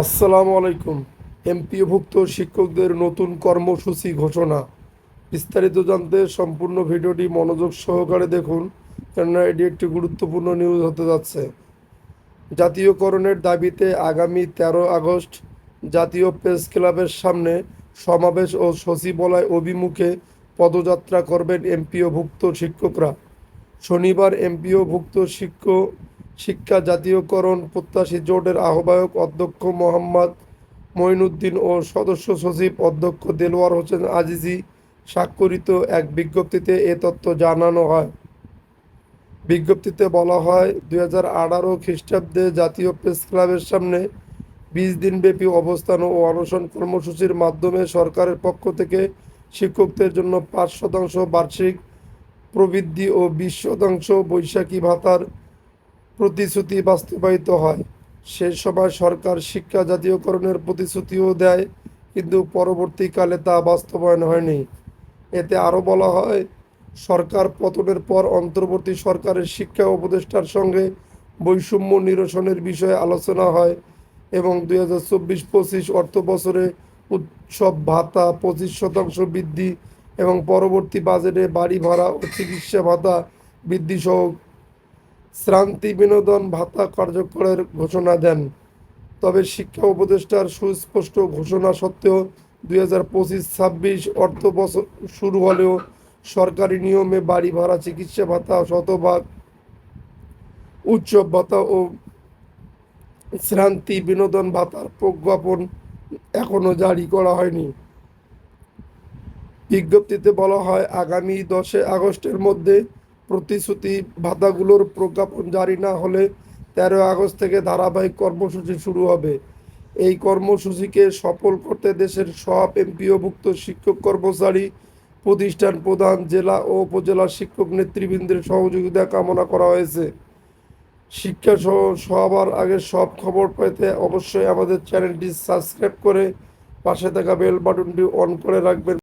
আসসালামু আলাইকুম। এমপিওভুক্ত শিক্ষকদের নতুন কর্মসূচি ঘোষণা। বিস্তারিত জানতে সম্পূর্ণ ভিডিওটি মনোযোগ সহকারে দেখুন, কেননা এটি একটি গুরুত্বপূর্ণ নিউজ হতে যাচ্ছে। জাতীয়করণের দাবিতে আগামী তেরো আগস্ট জাতীয় প্রেস ক্লাবের সামনে সমাবেশ ও সচিবালয় অভিমুখে পদযাত্রা করবেন এমপিওভুক্ত শিক্ষকরা। শনিবার এমপিওভুক্ত শিক্ষক শিক্ষা জাতীয়করণ প্রত্যাশী জোটের আহ্বায়ক অধ্যক্ষ মোহাম্মদ মঈনুদ্দিন ও সদস্য সচিব অধ্যক্ষ দেলোয়ার হোসেন আজিজি স্বাক্ষরিত এক বিজ্ঞপ্তিতে এ তথ্য জানানো হয়। বিজ্ঞপ্তিতে বলা হয়, দুই হাজার আঠারো খ্রিস্টাব্দে জাতীয় প্রেস ক্লাবের সামনে বিশ দিনব্যাপী অবস্থান ও অনশন কর্মসূচির মাধ্যমে সরকারের পক্ষ থেকে শিক্ষকদের জন্য পাঁচ শতাংশ বার্ষিক প্রবৃদ্ধি ও বিশ শতাংশ বৈশাখী ভাতার প্রতিশ্রুতি বাস্তবায়িত হয়। সে সময় সরকার শিক্ষা জাতীয়করণের প্রতিশ্রুতিও দেয়, কিন্তু পরবর্তীকালে তা বাস্তবায়ন হয়নি। এতে আরও বলা হয়, সরকার পতনের পর অন্তর্বর্তী সরকারের শিক্ষা উপদেষ্টার সঙ্গে বৈষম্য নিরসনের বিষয়ে আলোচনা হয় এবং দুই হাজার চব্বিশ পঁচিশ অর্থ বছরে উৎসব, ভাতা, পঁচিশ শতাংশ বৃদ্ধি এবং পরবর্তী বাজেটে বাড়ি ভাড়া ও চিকিৎসা ভাতা বৃদ্ধি সহ শ্রান্তি বিনোদন ভাতা কার্যকরের ঘোষণা দেন। তবে শিক্ষা উপদেষ্টার সুস্পষ্ট ঘোষণা সত্ত্বেও দুই হাজার পঁচিশ ছাব্বিশ শুরু হলেও সরকারি নিয়মে বাড়ি ভাড়া, চিকিৎসা ভাতা, শতভাগ উৎসব ভাতা ও শ্রান্তি বিনোদন ভাতার প্রজ্ঞাপন এখনও জারি করা হয়নি। বিজ্ঞপ্তিতে বলা হয়, আগামী দশে আগস্টের মধ্যে প্রতিশ্রুতি ভাতাগুলোর প্রজ্ঞাপন জারি না হলে তেরো আগস্ট থেকে ধারাবাহিক কর্মসূচি শুরু হবে। এই কর্মসূচিকে সফল করতে দেশের সব এমপিওভুক্ত শিক্ষক কর্মচারী, প্রতিষ্ঠান প্রধান, জেলা ও উপজেলা শিক্ষক নেতৃবৃন্দের সহযোগিতা কামনা করা হয়েছে। শিক্ষা সহ সবার আগে সব খবর পেতে অবশ্যই আমাদের চ্যানেলটি সাবস্ক্রাইব করে পাশে থাকা বেল বাটনটি অন করে রাখবেন।